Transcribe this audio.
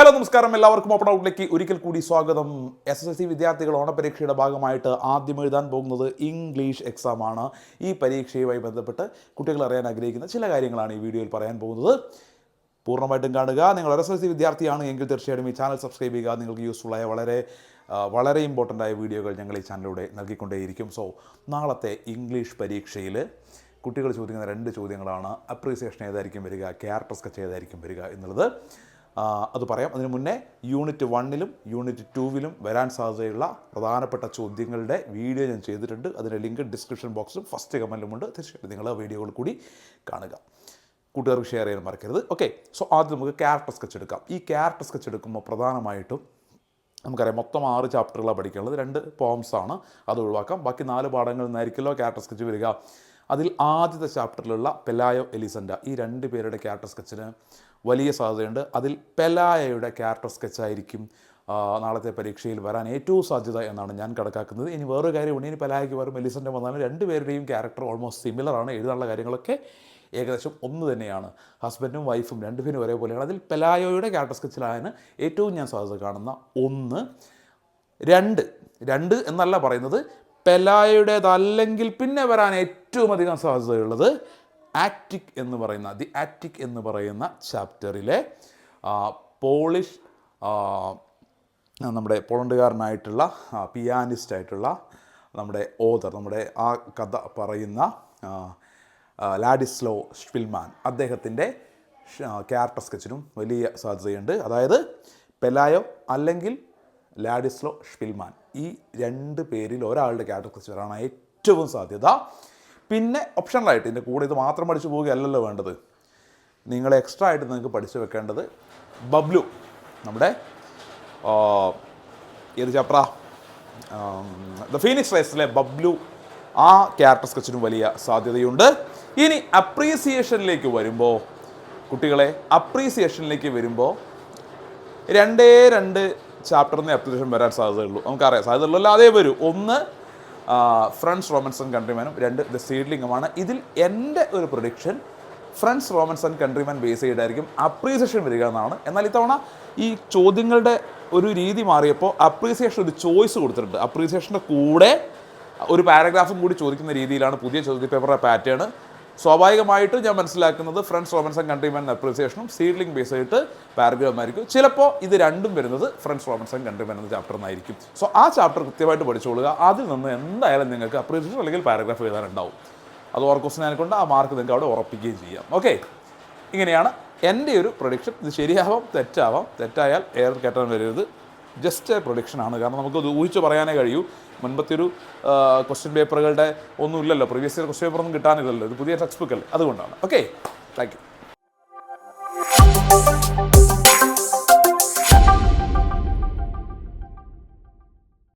നമസ്കാരം. എല്ലാവർക്കും ഓപ്പൺ ഔട്ടിലേക്ക് ഒരിക്കൽ കൂടി സ്വാഗതം. എസ് എസ് എൽ സി വിദ്യാർത്ഥികൾ ഓണപരീക്ഷയുടെ ഭാഗമായിട്ട് ആദ്യം എഴുതാൻ പോകുന്നത് ഇംഗ്ലീഷ് എക്സാം ആണ്. ഈ പരീക്ഷയുമായി ബന്ധപ്പെട്ട് കുട്ടികൾ അറിയാൻ ആഗ്രഹിക്കുന്ന ചില കാര്യങ്ങളാണ് ഈ വീഡിയോയിൽ പറയാൻ പോകുന്നത്. പൂർണമായിട്ടും കാണുക. നിങ്ങൾ എസ് എൽ സി വിദ്യാർത്ഥിയാണ് എങ്കിൽ തീർച്ചയായിട്ടും ഈ ചാനൽ സബ്സ്ക്രൈബ് ചെയ്യുക. നിങ്ങൾക്ക് യൂസ്ഫുൾ ആയ വളരെ വളരെ ഇമ്പോർട്ടന്റ് ആയ വീഡിയോകൾ ഞങ്ങൾ ഈ ചാനലിലൂടെ നൽകിക്കൊണ്ടേയിരിക്കും. സോ നാളത്തെ ഇംഗ്ലീഷ് പരീക്ഷയിൽ കുട്ടികൾ ചോദിക്കുന്ന രണ്ട് ചോദ്യങ്ങളാണ്. അപ്രീസിയേഷൻ ഏതായിരിക്കും വരിക? ക്യാരക്ടർ സ്കെച്ച് ഏതായിരിക്കും വരിക എന്നുള്ളത്. അത് പറയാം. അതിനു മുന്നേ യൂണിറ്റ് വണ്ണിലും യൂണിറ്റ് ടൂവിലും വരാൻ സാധ്യതയുള്ള പ്രധാനപ്പെട്ട ചോദ്യങ്ങളുടെ വീഡിയോ ഞാൻ ചെയ്തിട്ടുണ്ട്. അതിന്റെ ലിങ്ക് ഡിസ്ക്രിപ്ഷൻ ബോക്സിലും ഫസ്റ്റ് കമന്റിലുമുണ്ട്. തീർച്ചയായിട്ടും നിങ്ങൾ ആ വീഡിയോകൾ കൂടി കാണുക. കൂട്ടുകാർക്ക് ഷെയർ ചെയ്യാൻ മറക്കരുത്. ഓക്കെ സോ ആദ്യം നമുക്ക് ക്യാരക്ടർ സ്കെച്ച് എടുക്കാം. ഈ ക്യാരക്ടർ സ്കെച്ച് എടുക്കുമ്പോൾ പ്രധാനമായിട്ടും നമുക്കറിയാം മൊത്തം ആറ് ചാപ്റ്ററുകളാണ് പഠിക്കാനുള്ളത് രണ്ട് പോംസ് ആണ്. അത് ഒഴിവാക്കാം. ബാക്കി നാല് പാഠങ്ങളിൽ നിന്നായിരിക്കുമല്ലോ ക്യാരക്ടർ സ്കെച്ച് വരിക. അതിൽ ആദ്യത്തെ ചാപ്റ്ററിലുള്ള പെലായോ എലിസൻഡ ഈ രണ്ട് പേരുടെ ക്യാരക്ടർ സ്കെച്ചിന് വലിയ സാധ്യതയുണ്ട്. അതിൽ പെലായയുടെ ക്യാരക്ടർ സ്കെച്ചായിരിക്കും നാളത്തെ പരീക്ഷയിൽ വരാൻ ഏറ്റവും സാധ്യത എന്നാണ് ഞാൻ കണക്കാക്കുന്നത്. ഇനി വേറൊരു കാര്യമുണ്ട്. ഇനി പെലായയ്ക്ക് വരും എലിസന്റെ വന്നാലും രണ്ടുപേരുടെയും ക്യാരക്ടർ ഓൾമോസ്റ്റ് സിമിലറാണ് എഴുതാനുള്ള കാര്യങ്ങളൊക്കെ ഏകദേശം ഒന്ന് തന്നെയാണ്. ഹസ്ബൻഡും വൈഫും രണ്ടുപേരും ഒരേപോലെയാണ്. അതിൽ പെലായോയുടെ ക്യാരക്ടർ സ്കെച്ചിലാണ് ഏറ്റവും ഞാൻ സാധ്യത കാണുന്ന ഒന്ന്. രണ്ട് രണ്ട് എന്നല്ല പറയുന്നത്. പെലായയുടേതല്ലെങ്കിൽ പിന്നെ വരാൻ ഏറ്റവും അധികം സാധ്യതയുള്ളത് ആക്റ്റിക് എന്ന് പറയുന്ന ദി ആക്റ്റിക് എന്ന് പറയുന്ന ചാപ്റ്ററിലെ പോളിഷ് നമ്മുടെ പോളണ്ടുകാരനായിട്ടുള്ള പിയാനിസ്റ്റ് ആയിട്ടുള്ള നമ്മുടെ ഓതർ നമ്മുടെ ആ കഥ പറയുന്ന ലാഡിസ്ലോ ഷ്പിൽമാൻ അദ്ദേഹത്തിന്റെ ക്യാരക്ടർ സ്കെച്ചിനും വലിയ സാധ്യതയുണ്ട്. അതായത് പെലായോ അല്ലെങ്കിൽ ലാഡിസ്ലോ ഷ്പിൽമാൻ ഈ രണ്ട് പേരിൽ ഒരാളുടെ ക്യാരക്ടർ സ്കെച്ച് വരാനാണ് ഏറ്റവും സാധ്യത. പിന്നെ ഓപ്ഷണലായിട്ട് ഇതിന്റെ കൂടെ ഇത് മാത്രം പഠിച്ചു പോവുകയല്ലല്ലോ വേണ്ടത്. നിങ്ങൾ എക്സ്ട്രാ ആയിട്ട് നിങ്ങൾക്ക് പഠിച്ചു വെക്കേണ്ടത് ബബ്ലു നമ്മുടെ ഏത് ചാപ്ര ദ ഫീനിക്സ് റൈസിലെ ബബ്ലു ആ ക്യാരക്ടർ സ്കെച്ചിനും വലിയ സാധ്യതയുണ്ട്. ഇനി അപ്രീസിയേഷനിലേക്ക് വരുമ്പോൾ കുട്ടികളെ അപ്രീസിയേഷനിലേക്ക് വരുമ്പോൾ രണ്ടേ രണ്ട് ചാപ്റ്ററിന് അപ്ലിക്കേഷൻ വരാൻ സാധ്യതയുള്ളൂ. നമുക്കറിയാം സാധ്യതയുള്ളൂ. അല്ല അതേ വരൂ. ഒന്ന് ഫ്രണ്ട്സ് റോമൻസൺ കൺട്രിമാനും രണ്ട് ദ സീഡ്ലിംഗുമാണ് ഇതിൽ എന്റെ ഒരു production friends Romans and countryman base ചെയ്തായിരിക്കും appreciation വരിക എന്നാണ്. എന്നാൽ ഇത്തവണ ഈ ചോദ്യങ്ങളുടെ ഒരു രീതി മാറിയപ്പോൾ അപ്രീസിയേഷൻ ഒരു ചോയ്സ് കൊടുത്തിട്ടുണ്ട്. അപ്രീസിയേഷന്റെ കൂടെ ഒരു പാരഗ്രാഫും കൂടി ചോദിക്കുന്ന രീതിയിലാണ് പുതിയ ചോദ്യ പേപ്പറുടെ പാറ്റേൺ സ്വാഭാവികമായിട്ട് ഞാൻ മനസ്സിലാക്കുന്നത് ഫ്രണ്ട്സ് റോമൻസ് ആൻഡ് കൺട്രിമാൻ അപ്രീസിയേഷനും സീഡ്ലിംഗ് ബേസ് ആയിട്ട് പാരഗ്രാഫ് ആയിരിക്കും ചിലപ്പോൾ ഇത് രണ്ടും വരുന്നത് ഫ്രണ്ട്സ് റോമൻസ് ആൻഡ് കൺട്രിമാൻ എന്ന ചാപ്റ്റർ എന്നായിരിക്കും സോ ആ ചാപ്റ്റർ കൃത്യമായിട്ട് പഠിച്ചുകൊള്ളുക അതിൽ നിന്ന് എന്തായാലും നിങ്ങൾക്ക് അപ്രീസിയേഷൻ അല്ലെങ്കിൽ പാരഗ്രാഫ് എഴുതാനുണ്ടാവും. അത് ഓർ ക്വസ്റ്റൻ ആയതുകൊണ്ട് ആ മാർക്ക് നിങ്ങൾക്ക് അവിടെ ഉറപ്പിക്കുകയും ചെയ്യാം. ഓക്കെ ഇങ്ങനെയാണ് എന്റെ ഒരു പ്രൊഡിക്ഷൻ ഇത് ശരിയാവാം തെറ്റാവാം. തെറ്റായാൽ എയർ കയറ്റാൻ വരരുത്. ജസ്റ്റ് പ്രൊഡിക്ഷൻ ആണ്. കാരണം നമുക്കത് ഊഹിച്ച് പറയാനേ കഴിയൂ. മുൻപത്തെ ഒരു ക്വസ്റ്റ്യൻ പേപ്പറുകളുടെ ഒന്നും ഇല്ലല്ലോ. പ്രീവിയസ് ഇയർ ക്വസ്റ്റ്യൻ പേപ്പർ ഒന്നും കിട്ടാനില്ലല്ലോ. ഇത് പുതിയ ടെക്സ്റ്റ് ബുക്ക് അല്ലേ? അതുകൊണ്ടാണ്. Okay thank you